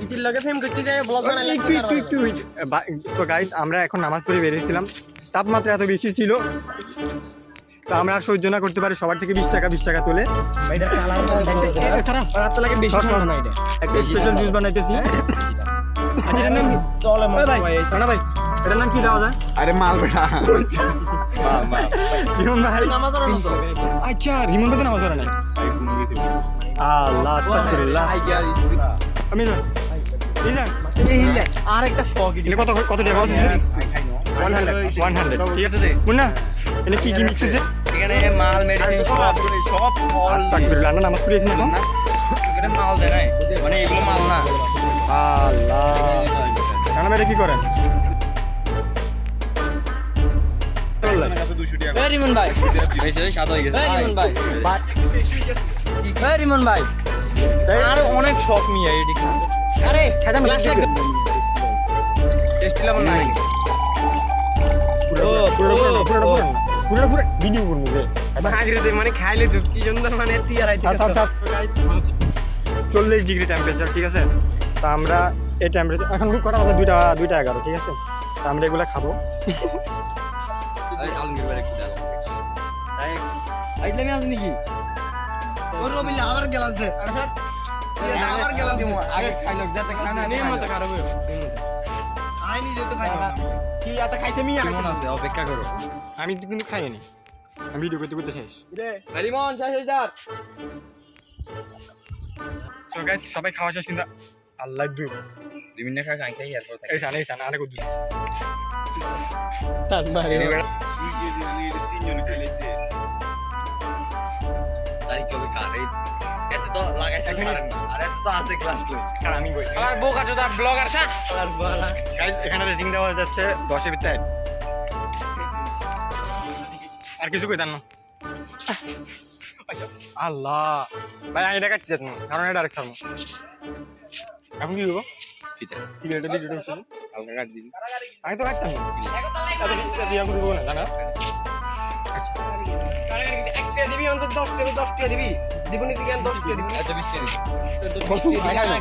ইতির লগে ফেম করতে যায় ব্লগ বানাই একটু একটু একটু তো গাইজ আমরা এখন নামাজ পড়ে বেরিয়েছিলাম তাপমাত্রা এত বেশি ছিল তো আমরা আর সহ্য না করতে পারি সবার থেকে বিশ টাকা বিশ টাকা তুলে এটা কালার দেখতেছে এ, খারাপ আর তো লাগে বেশি সর, সর। খাওয়া না এটা একটা স্পেশাল জুস বানাইতেছি আচ্ছা, এটার নাম কি? চলে ভাই, এটার নাম কি দেওয়া যায়? আরে মাল বেটা রিমন ভাই। নামাজ পড়ার মতো আচ্ছা, রিমন ভাই নামাজ পড়ে নাই। আল্লাহ, আস্তাগফিরুল্লাহ। আমি। এই যান। এই হিলে আর একটা শখ এনে কত কত টাকা কত ওয়ান হান্ড্রেড ঠিক আছে মুন্না এনে কি কি মিক্স আছে এখানে মাল মেডিসিন সব সব আস্তাগফিরুল্লাহ না নামাজ পড়েছি এখন এখানে মাল দেয় নাই মানে এগুলো মাল না আল্লাহ রানা ভাই কি করেন রিমন ভাই হয়ে আর অনেক শখ নিয়ে এদিকে আরে না, লাস্ট লাগ টেস্টি লেভেল নাই পুরো পুরো পুরো পুরো পুরো ভিডিও করব রে। আগে মানে খাইলে তো কি সুন্দর মানে তুই আর আইতে সার সার চল্লিশ ডিগ্রি টেম্পারেচার ঠিক আছে? তা আমরা এই টেম্পারেচার এখন কটা বাজে? দুইটা দুইটা এগারো ঠিক আছে? তা আমরা এগুলো খাব। দাও আইলামি আসনি কি আবার গেলাস দে। আবার গেলাস দে আগে খাইলো যাতে খানা নেই মত খারাপ আই নিজে তো খাই কি এত খাইছে মিয়া? কেমন আছে? অপেক্ষা করো। আমি কিন্তু খাইনি। আমি ভিডিও করতে করতে শেষ। রিমন শেষ হয়ে যাক। তো গাইস সবাই খাওয়া শেষ কিন্তু আল্লাহ দুই। বিভিন্ন খা খাই খাই এরপর এই সান এই আরে কুদু তার মারে তিনজন খেলেছে তাই কবি কারে এতে তো লাগাইছে না আর এতে আছে ক্লাস কই কারণ আমি কই? আর বোকা চোদা ব্লগার সা আর বালা। গাইস এখানে রেটিং দেওয়া যাচ্ছে দশের ভিতরে আর কিছু কই দেন না। আল্লাহ। ভাই আমি এটা কাটছি যাব কারণ এটা আরেক সারমো এখন কি করব? হালকা কাট দিবি। আমি তো কাটতাম না। এত এটা দিয়া করব না জানা একটা দিবি। অন্তত দশটা দশটা দিবি দিবনি দশটা দিবি। এত জ্ঞান বস্তু খাই খাই